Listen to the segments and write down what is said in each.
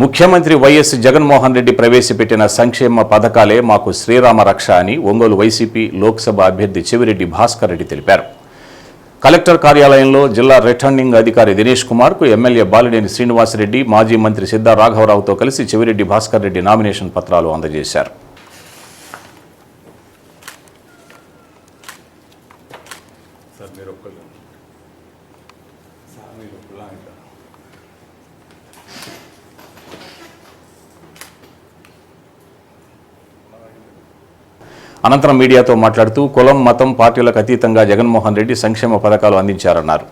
ముఖ్యమంత్రి వైఎస్ జగన్మోహన్ రెడ్డి ప్రవేశపెట్టిన సంక్షేమ పథకాలే మాకు శ్రీరామ రక్ష అని ఒంగోలు వైసీపీ లోక్సభ అభ్యర్థి చెవిరెడ్డి భాస్కర్ రెడ్డి తెలిపారు. కలెక్టర్ కార్యాలయంలో జిల్లా రిటర్నింగ్ అధికారి దినేష్ కుమార్కు ఎమ్మెల్యే బాలినేని శ్రీనివాసరెడ్డి మాజీ మంత్రి సిద్ధా రాఘవరావుతో కలిసి చెవిరెడ్డి భాస్కర్ రెడ్డి నామినేషన్ పత్రాలు అందజేశారు. అనంతరం మీడియాతో మాట్లాడుతూ కులం మతం పార్టీలకు అతీతంగా జగన్మోహన్ రెడ్డి సంక్షేమ పథకాలు అందించారన్నారు.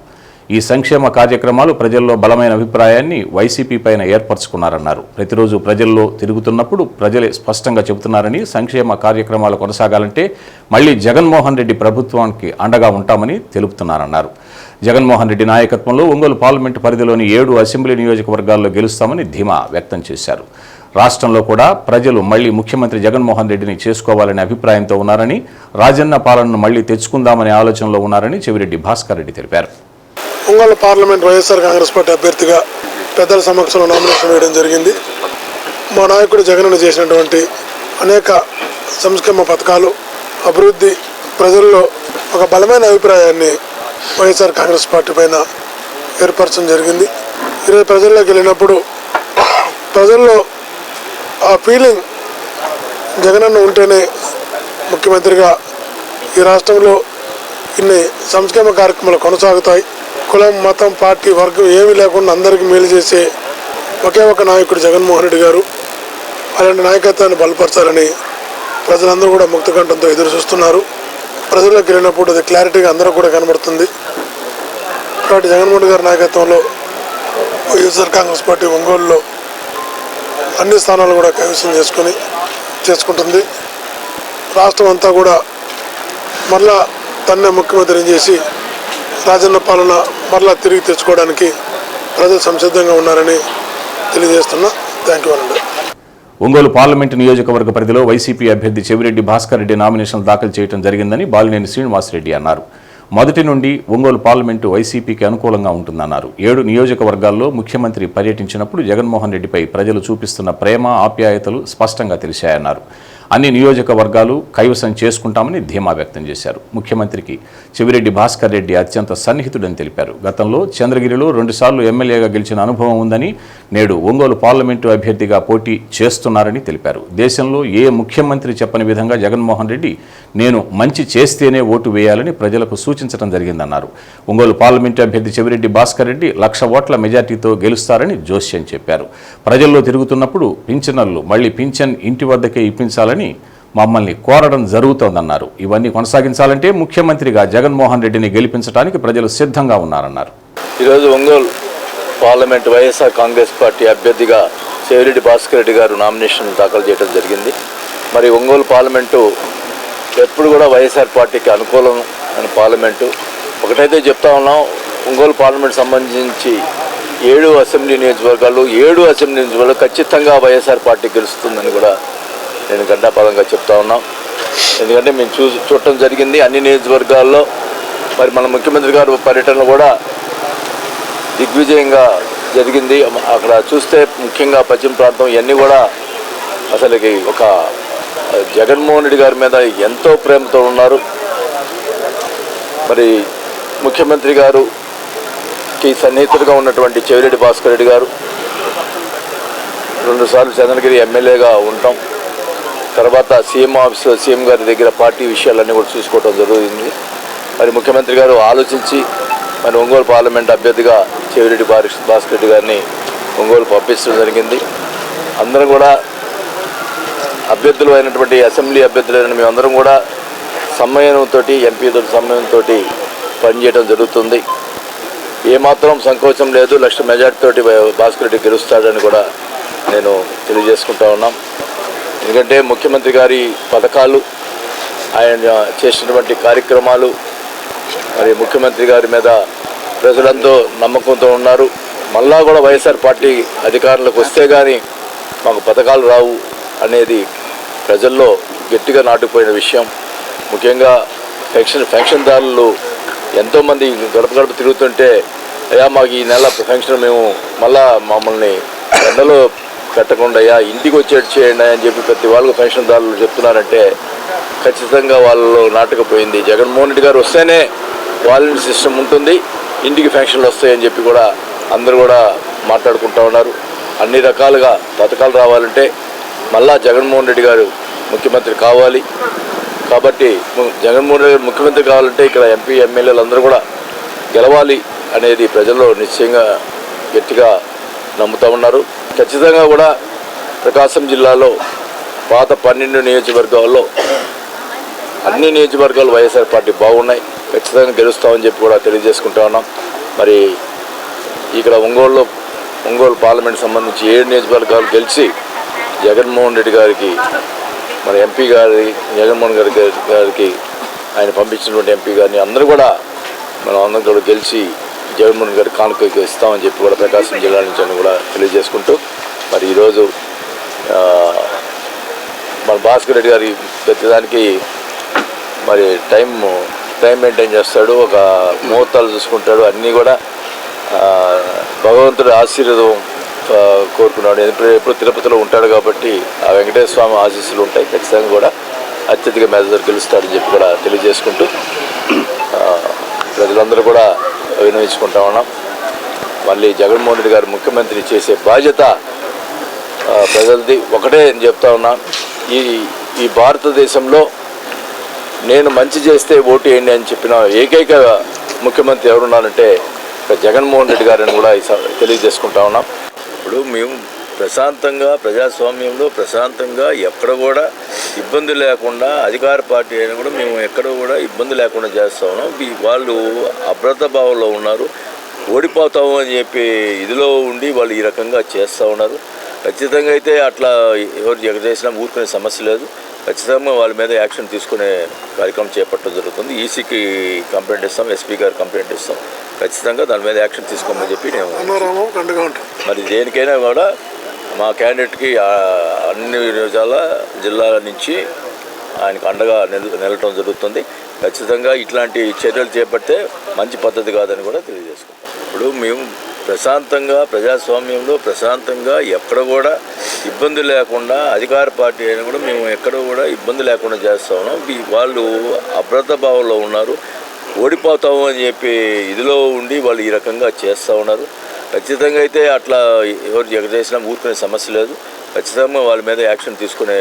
ఈ సంక్షేమ కార్యక్రమాలు ప్రజల్లో బలమైన అభిప్రాయాన్ని వైసీపీ పైన ఏర్పరచుకున్నారన్నారు. ప్రతిరోజు ప్రజల్లో తిరుగుతున్నప్పుడు ప్రజలే స్పష్టంగా చెబుతున్నారని సంక్షేమ కార్యక్రమాలు కొనసాగాలంటే మళ్ళీ జగన్మోహన్ రెడ్డి ప్రభుత్వానికి అండగా ఉంటామని తెలుపుతున్నారన్నారు. జగన్మోహన్ రెడ్డి నాయకత్వంలో ఒంగోలు పార్లమెంటు పరిధిలోని ఏడు అసెంబ్లీ నియోజకవర్గాల్లో గెలుస్తామని ధీమా వ్యక్తం చేశారు. రాష్ట్రంలో కూడా ప్రజలు మళ్ళీ ముఖ్యమంత్రి జగన్మోహన్ రెడ్డిని చేసుకోవాలనే అభిప్రాయంతో ఉన్నారని రాజన్న పాలనను మళ్ళీ తెచ్చుకుందామనే ఆలోచనలో ఉన్నారని చెవిరెడ్డి భాస్కర్ రెడ్డి తెలిపారు. Ongole parliament YSR Congress party అభ్యర్థిగా పెద్దల సమక్షంలో నామినేషన్ వేయడం జరిగింది. మా నాయకుడు జగన్ చేసినటువంటి అనేక సంక్షేమ పథకాలు అభివృద్ధి ప్రజల్లో ఒక బలమైన అభిప్రాయాన్ని వైఎస్ఆర్ కాంగ్రెస్ పార్టీ పైన ఏర్పరచడం జరిగింది. ఈరోజు ప్రజల్లోకి వెళ్ళినప్పుడు ప్రజల్లో ఆ ఫీలింగ్ జగనన్న ఉంటేనే ముఖ్యమంత్రిగా ఈ రాష్ట్రంలో ఇన్ని సంక్షేమ కార్యక్రమాలు కొనసాగుతాయి. కులం మతం పార్టీ వర్గం ఏమీ లేకుండా అందరికీ మేలు చేసే ఒకే ఒక నాయకుడు జగన్మోహన్ రెడ్డి గారు. అలాంటి నాయకత్వాన్ని బలపరచాలని ప్రజలందరూ కూడా ముక్తకంఠంతో ఎదురు చూస్తున్నారు. ప్రజల్లోకి వెళ్ళినప్పుడు అది క్లారిటీగా అందరూ కూడా కనబడుతుంది. కాబట్టి జగన్మోహన్ గారి నాయకత్వంలో వైఎస్ఆర్ కాంగ్రెస్ పార్టీ ఒంగోలులో అన్ని స్థానాలు కూడా కైవసం చేసుకొని చేసుకుంటుంది. రాష్ట్రం అంతా కూడా మరలా తన్నే ముఖ్యమంత్రిని చేసి రాజన్న పాలన మరలా తిరిగి తెచ్చుకోవడానికి ప్రజలు సంసిద్ధంగా ఉన్నారని తెలియజేస్తున్నా. థ్యాంక్ యూ అనండి. ఒంగోలు పార్లమెంటు నియోజకవర్గ పరిధిలో వైసీపీ అభ్యర్థి చెవిరెడ్డి భాస్కర్ రెడ్డి నామినేషన్ దాఖలు చేయడం జరిగిందని బాలినేని శ్రీనివాసరెడ్డి అన్నారు. మొదటి నుండి ఒంగోలు పార్లమెంటు వైసీపీకి అనుకూలంగా ఉంటుందన్నారు. ఏడు నియోజకవర్గాల్లో ముఖ్యమంత్రి పర్యటించినప్పుడు జగన్మోహన్ రెడ్డిపై ప్రజలు చూపిస్తున్న ప్రేమ ఆప్యాయతలు స్పష్టంగా తెలిశాయన్నారు. అన్ని నియోజకవర్గాలు కైవసం చేసుకుంటామని ధీమా వ్యక్తం చేశారు. ముఖ్యమంత్రికి చెవిరెడ్డి భాస్కర్ రెడ్డి అత్యంత సన్నిహితుడని తెలిపారు. గతంలో చంద్రగిరిలో రెండుసార్లు ఎమ్మెల్యేగా గెలిచిన అనుభవం ఉందని నేడు ఒంగోలు పార్లమెంటు అభ్యర్థిగా పోటీ చేస్తున్నారని తెలిపారు. దేశంలో ఏ ముఖ్యమంత్రి చెప్పని విధంగా జగన్మోహన్ రెడ్డి నేను మంచి చేస్తేనే ఓటు వేయాలని ప్రజలకు సూచించడం జరిగిందన్నారు. ఒంగోలు పార్లమెంటు అభ్యర్థి చెవిరెడ్డి భాస్కర్ రెడ్డి లక్ష ఓట్ల మెజార్టీతో గెలుస్తారని జోస్యం చెప్పారు. ప్రజల్లో తిరుగుతున్నప్పుడు పింఛనర్లు మళ్ళీ పింఛన్ ఇంటి వద్దకే ఇప్పించాలని మమ్మల్ని కోరడం జరుగుతోందన్నారు. ఇవన్నీ కొనసాగించాలంటే ముఖ్యమంత్రిగా జగన్మోహన్ రెడ్డిని గెలిపించడానికి ప్రజలు సిద్ధంగా ఉన్నారన్నారు. ఈరోజు Ongole parliament YSR Congress party అభ్యర్థిగా సేవిరెడ్డి భాస్కర్ రెడ్డి గారు నామినేషన్ దాఖలు చేయడం జరిగింది. మరి ఒంగోలు పార్లమెంటు ఎప్పుడు కూడా వైఎస్ఆర్ పార్టీకి అనుకూలం అని పార్లమెంటు. ఒకటైతే చెప్తా ఉన్నాం ఒంగోలు పార్లమెంట్ సంబంధించి ఏడు అసెంబ్లీ నియోజకవర్గాలు ఏడు అసెంబ్లీ నియోజకవర్గాలు ఖచ్చితంగా వైఎస్ఆర్ పార్టీ గెలుస్తుందని కూడా నేను గడ్డాపదంగా చెప్తా ఉన్నాం. ఎందుకంటే మేము చూ చూడటం జరిగింది. అన్ని నియోజకవర్గాల్లో మరి మన ముఖ్యమంత్రి గారు పర్యటన కూడా దిగ్విజయంగా జరిగింది. అక్కడ చూస్తే ముఖ్యంగా పశ్చిమ ప్రాంతం ఇవన్నీ కూడా అసలుకి ఒక జగన్మోహన్ రెడ్డి గారి మీద ఎంతో ప్రేమతో ఉన్నారు. మరి ముఖ్యమంత్రి గారుకి సన్నిహితుడిగా ఉన్నటువంటి చెవిరెడ్డి భాస్కర్ రెడ్డి గారు. రెండుసార్లు చంద్రగిరి ఎమ్మెల్యేగా ఉంటాం. తర్వాత సీఎం ఆఫీస్లో సీఎం గారి దగ్గర పార్టీ విషయాలన్నీ కూడా చూసుకోవడం జరుగుతుంది. మరి ముఖ్యమంత్రి గారు ఆలోచించి మరి ఒంగోలు పార్లమెంట్ అభ్యర్థిగా చెవిరెడ్డి భాస్ భాస్కర్ రెడ్డి గారిని ఒంగోలు పంపించడం జరిగింది. అందరం కూడా అభ్యర్థులు అయినటువంటి అసెంబ్లీ అభ్యర్థులైన మేమందరం కూడా సమయంతో ఎంపీతో సమయంతో పనిచేయడం జరుగుతుంది. ఏమాత్రం సంకోచం లేదు. లక్ష మెజార్టీతోటి భాస్కర్ రెడ్డి గెలుస్తాడని కూడా నేను తెలియజేసుకుంటా ఉన్నాం. ఎందుకంటే ముఖ్యమంత్రి గారి పథకాలు ఆయన చేసినటువంటి కార్యక్రమాలు మరి ముఖ్యమంత్రి గారి మీద ప్రజలంతో నమ్మకంతో ఉన్నారు. మళ్ళా కూడా వైఎస్ఆర్ పార్టీ అధికారంలోకి వస్తే కానీ మాకు పథకాలు రావు అనేది ప్రజల్లో గట్టిగా నాటుకుపోయిన విషయం. ముఖ్యంగా పెన్షన్ పెన్షన్దారులు ఎంతోమంది గడప గడప తిరుగుతుంటే అయ్యా మాకు ఈ నెల పెన్షన్ మేము మళ్ళా మమ్మల్ని ఎండలో పెట్టకుండా ఇంటికి వచ్చేటి చేయండి అని చెప్పి ప్రతి వాళ్ళకు పెన్షన్దారులు చెప్తున్నారంటే ఖచ్చితంగా వాళ్ళు నాటకపోయింది. జగన్మోహన్ రెడ్డి గారు వస్తేనే వాలంటీర్ సిస్టమ్ ఉంటుంది ఇంటికి పెన్షన్లు వస్తాయని చెప్పి కూడా అందరూ కూడా మాట్లాడుకుంటా ఉన్నారు. అన్ని రకాలుగా పథకాలు రావాలంటే మళ్ళా జగన్మోహన్ రెడ్డి గారు ముఖ్యమంత్రి కావాలి. కాబట్టి జగన్మోహన్ రెడ్డి గారు ముఖ్యమంత్రి కావాలంటే ఇక్కడ ఎంపీ ఎమ్మెల్యేలు అందరూ కూడా గెలవాలి అనేది ప్రజల్లో నిశ్చయంగా గట్టిగా నమ్ముతా ఉన్నారు. ఖచ్చితంగా కూడా ప్రకాశం జిల్లాలో పాత పన్నెండు నియోజకవర్గాల్లో అన్ని నియోజకవర్గాలు వైఎస్ఆర్ పార్టీ బాగున్నాయి. ఖచ్చితంగా గెలుస్తామని చెప్పి కూడా తెలియజేసుకుంటా ఉన్నాం. మరి ఇక్కడ ఒంగోలులో ఒంగోలు పార్లమెంట్ సంబంధించి ఏడు నియోజకవర్గాలు గెలిచి జగన్మోహన్ రెడ్డి గారికి మన ఎంపీ గారి జగన్మోహన్ గారి గారికి ఆయన పంపించినటువంటి ఎంపీ గారిని అందరూ కూడా మనం అందరం కూడా గెలిచి జగన్మోహన్ గారి కానుక ఇస్తామని చెప్పి కూడా ప్రకాశం జిల్లా నుంచి అని కూడా తెలియజేసుకుంటూ మరి ఈరోజు మన భాస్కర్ రెడ్డి గారి ప్రతిదానికి మరి టైం టైం మెయింటైన్ చేస్తాడు ఒక ముహూర్తాలు చూసుకుంటాడు అన్నీ కూడా భగవంతుడి ఆశీర్వాదం కోరుకున్నాడు. ఎందుకంటే ఎప్పుడు తిరుపతిలో ఉంటాడు కాబట్టి ఆ వెంకటేశ్వర స్వామి ఆశీస్సులు ఉంటాయి ఖచ్చితంగా కూడా అత్యధిక మెజర్ గెలుస్తాడని చెప్పి కూడా తెలియజేసుకుంటూ ప్రజలందరూ కూడా వినవించుకుంటా ఉన్నాం. మళ్ళీ జగన్మోహన్ రెడ్డి గారు ముఖ్యమంత్రి చేసే బాధ్యత ప్రజలది ఒకటే నేను చెప్తా ఉన్నా. ఈ ఈ భారతదేశంలో నేను మంచి చేస్తే ఓటు వేయండి అని చెప్పిన ఏకైక ముఖ్యమంత్రి ఎవరున్నారంటే జగన్మోహన్ రెడ్డి గారిని కూడా ఈ తెలియజేసుకుంటా ఉన్నాం. ఇప్పుడు మేము ప్రశాంతంగా ప్రజాస్వామ్యంలో ప్రశాంతంగా ఎక్కడ కూడా ఇబ్బంది లేకుండా అధికార పార్టీ అయినా కూడా మేము ఎక్కడ కూడా ఇబ్బంది లేకుండా చేస్తా ఉన్నాం. వాళ్ళు అభద్రత భావంలో ఉన్నారు. ఓడిపోతాము అని చెప్పి ఇదిలో ఉండి వాళ్ళు ఈ రకంగా చేస్తూ ఉన్నారు. ఖచ్చితంగా అయితే అట్లా ఎవరు ఎక్కడ చేసినా ఊరుకునే సమస్య లేదు. ఖచ్చితంగా వాళ్ళ మీద యాక్షన్ తీసుకునే కార్యక్రమం చేపట్టడం జరుగుతుంది. ఈసీకి కంప్లైంట్ ఇస్తాం ఎస్పీ గారు కంప్లైంట్ ఇస్తాం. ఖచ్చితంగా దాని మీద యాక్షన్ తీసుకోమని చెప్పి నేను మరి దేనికైనా కూడా మా క్యాండిడేట్కి అన్ని విధాల జిల్లాల నుంచి ఆయనకు అండగా నిలటం జరుగుతుంది. ఖచ్చితంగా ఇట్లాంటి చర్యలు చేపడితే మంచి పద్ధతి కాదని కూడా తెలియజేసుకుంటాం ఇప్పుడు మేము ప్రశాంతంగా ప్రజాస్వామ్యంలో ప్రశాంతంగా ఎక్కడ కూడా ఇబ్బంది లేకుండా అధికార పార్టీ అయినా కూడా మేము ఎక్కడ కూడా ఇబ్బంది లేకుండా చేస్తా ఉన్నాం. వాళ్ళు అభ్రత భావంలో ఉన్నారు. ఓడిపోతాము అని చెప్పి ఇదిలో ఉండి వాళ్ళు ఈ రకంగా చేస్తూ ఉన్నారు. ఖచ్చితంగా అయితే అట్లా ఎవరు ఎక్కడ చేసినా ఊరుకునే సమస్య లేదు. ఖచ్చితంగా వాళ్ళ మీద యాక్షన్ తీసుకునే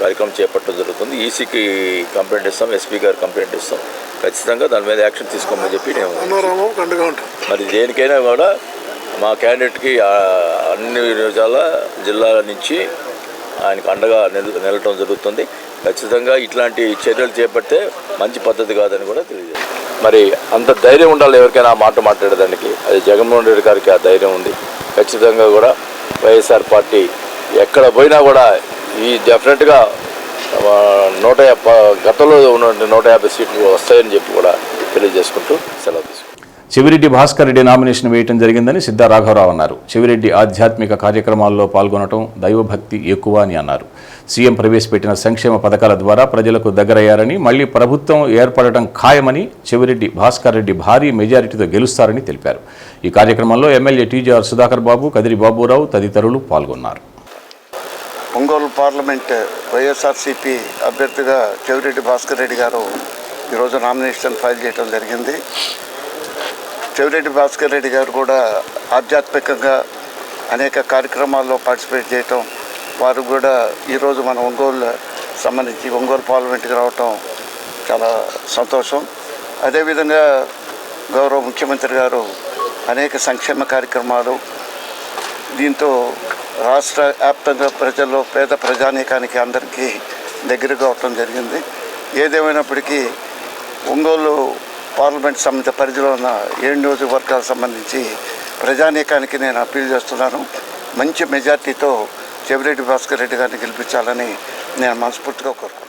కార్యక్రమం చేపట్టడం జరుగుతుంది. ఈసీకి కంప్లైంట్ ఇస్తాం ఎస్పీ గారు కంప్లైంట్ ఇస్తాం. ఖచ్చితంగా దాని మీద యాక్షన్ తీసుకోమని చెప్పి నేను మరి దేనికైనా కూడా మా క్యాండిడేట్కి అన్ని నియోజకాల జిల్లాల నుంచి ఆయనకు అండగా నిల నిలటం జరుగుతుంది. ఖచ్చితంగా ఇట్లాంటి చర్యలు చేపడితే మంచి పద్ధతి కాదని కూడా తెలియజేస్తాం. మరి అంత ధైర్యం ఉండాలి ఎవరికైనా మాట మాట్లాడేదానికి. అది జగన్మోహన్ రెడ్డి గారికి ఆ ధైర్యం ఉంది. ఖచ్చితంగా కూడా వైఎస్ఆర్ పార్టీ ఎక్కడ పోయినా కూడా ఈ డెఫినెట్గా నూట యాభై గతంలో ఉన్న నూట యాభై సీట్లు వస్తాయని చెప్పి కూడా తెలియజేసుకుంటూ సెలవు తీసుకుంటాం చెవిరెడ్డి భాస్కర్ రెడ్డి నామినేషన్ వేయటం జరిగిందని సిద్ధా రాఘవరావు అన్నారు. చెవిరెడ్డి ఆధ్యాత్మిక కార్యక్రమాల్లో పాల్గొనటం దైవభక్తి ఎక్కువ అని అన్నారు. సీఎం ప్రవేశపెట్టిన సంక్షేమ పథకాల ద్వారా ప్రజలకు దగ్గరయ్యారని మళ్ళీ ప్రభుత్వం ఏర్పడటం ఖాయమని చెవిరెడ్డి భాస్కర్ రెడ్డి భారీ మెజారిటీతో గెలుస్తారని తెలిపారు. ఈ కార్యక్రమంలో ఎమ్మెల్యే టీజీఆర్ సుధాకర్ బాబు కదిరి బాబురావు తదితరులు పాల్గొన్నారు. ఒంగోలు పార్లమెంట్ వైఎస్ఆర్సీపీ అభ్యర్థిగా చెవిరెడ్డి భాస్కర్ రెడ్డి గారు ఈరోజు నామినేషన్ ఫైల్ చేయడం జరిగింది. చెవిరెడ్డి భాస్కర్ రెడ్డి గారు కూడా ఆధ్యాత్మికంగా అనేక కార్యక్రమాల్లో పార్టిసిపేట్ చేయటం వారు కూడా ఈరోజు మన ఒంగోలు సంబంధించి ఒంగోలు పార్లమెంట్కి రావటం చాలా సంతోషం. అదేవిధంగా గౌరవ ముఖ్యమంత్రి గారు అనేక సంక్షేమ కార్యక్రమాలు దీంతో రాష్ట్ర వ్యాప్తంగా ప్రజల్లో పేద ప్రజానీకానికి అందరికీ దగ్గరగా అవటం జరిగింది. ఏదేమైనప్పటికీ ఒంగోలు పార్లమెంట్ సంబంధిత పరిధిలో ఉన్న ఏడు నియోజకవర్గాలకు సంబంధించి ప్రజానీకానికి నేను అప్పీల్ చేస్తున్నాను. మంచి మెజార్టీతో చెవిరెడ్డి భాస్కర్ రెడ్డి గారిని గెలిపించాలని నేను మనస్ఫూర్తిగా కోరుకుంటున్నాను.